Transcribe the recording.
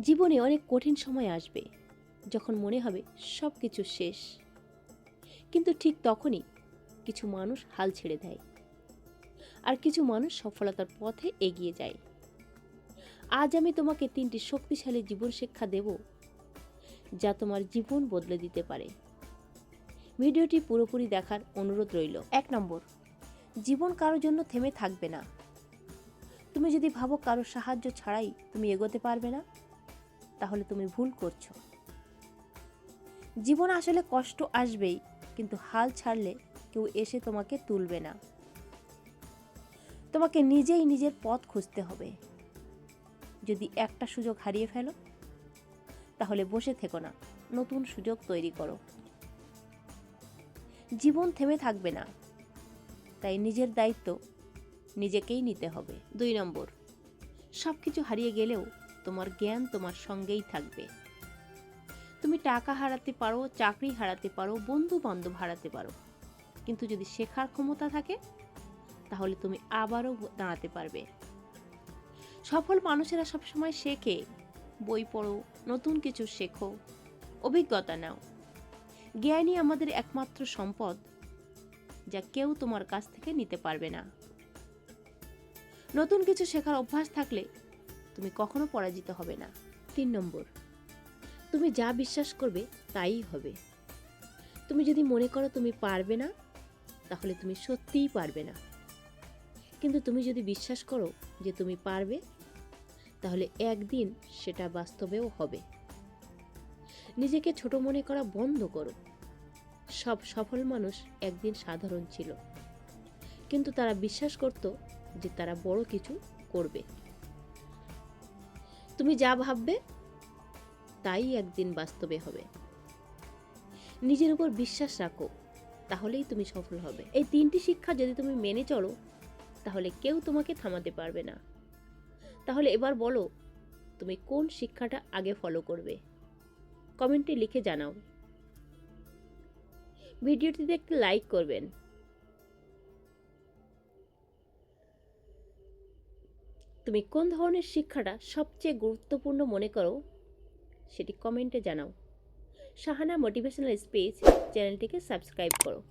জীবনে অনেক কঠিন সময় আসবে, যখন মনে হবে সব কিছু শেষ। কিন্তু ঠিক তখনই কিছু মানুষ হাল ছেড়ে দেয় আর কিছু মানুষ সফলতার পথে এগিয়ে যায়। আজ আমি তোমাকে তিনটি শক্তিশালী জীবন শিক্ষা দেব, যা তোমার জীবন বদলে দিতে পারে। ভিডিওটি পুরোপুরি দেখার অনুরোধ রইল। এক নম্বর, জীবন কারোর জন্য থেমে থাকবে না। তুমি যদি ভাবো কারও সাহায্য ছাড়াই তুমি এগোতে পারবে না তাহলে তুমি ভুল করছ। জীবন আসলে কষ্ট আসবেই, কিন্তু হাল ছাড়লে কেউ এসে তোমাকে তুলবে না। তোমাকে নিজেই নিজের পথ খুঁজতে হবে। যদি একটা সুযোগ হারিয়ে ফেলো, তাহলে বসে থেকো না, নতুন সুযোগ তৈরি করো। জীবন থেমে থাকবে না, তাই নিজের দায়িত্ব নিজেকেই নিতে হবে। দুই নম্বর সব কিছু হারিয়ে গেলেও তোমার জ্ঞান তোমার সঙ্গেই থাকবে। তুমি টাকা হারাতে পারো, চাকরি হারাতে পারো বন্ধু বান্ধব হারাতে পারো। কিন্তু যদি শেখার ক্ষমতা থাকে, তাহলে তুমি আবারও দাঁড়াতে পারবে। সফল মানুষেরা সবসময় শেখে, বই পড়ো, নতুন কিছু শেখো, অভিজ্ঞতা নাও। জ্ঞানই আমাদের একমাত্র সম্পদ, যা কেউ তোমার কাছ থেকে নিতে পারবে না। নতুন কিছু শেখার অভ্যাস থাকলে তুমি কখনো পরাজিত হবে না। তিন নম্বর, তুমি যা বিশ্বাস করবে তাই হবে। তুমি যদি মনে করো তুমি পারবে না, তাহলে তুমি সত্যিই পারবে না। কিন্তু তুমি যদি বিশ্বাস করো যে তুমি পারবে, তাহলে একদিন সেটা বাস্তবেও হবে। নিজেকে ছোট মনে করা বন্ধ করো। সব সফল মানুষ একদিন সাধারণ ছিল। কিন্তু তারা বিশ্বাস করত যে তারা বড় কিছু করবে। তুমি যা ভাববে, তাই একদিন বাস্তবে হবে। নিজের উপর বিশ্বাস রাখো, তাহলেই তুমি সফল হবে। এই তিনটি শিক্ষা যদি তুমি মেনে চলো, তাহলে কেউ তোমাকে থামাতে পারবে না। তাহলে এবার বলো, তুমি কোন শিক্ষাটা আগে ফলো করবে? কমেন্টে লিখে জানাও। ভিডিওটিতে একটি লাইক করবেন। তুমি কোন ধরনের শিক্ষাটা সবচেয়ে গুরুত্বপূর্ণ মনে করো? সেটি কমেন্টে জানাও। সাহানা মোটিভেশনাল স্পেস চ্যানেলটিকে সাবস্ক্রাইব করো।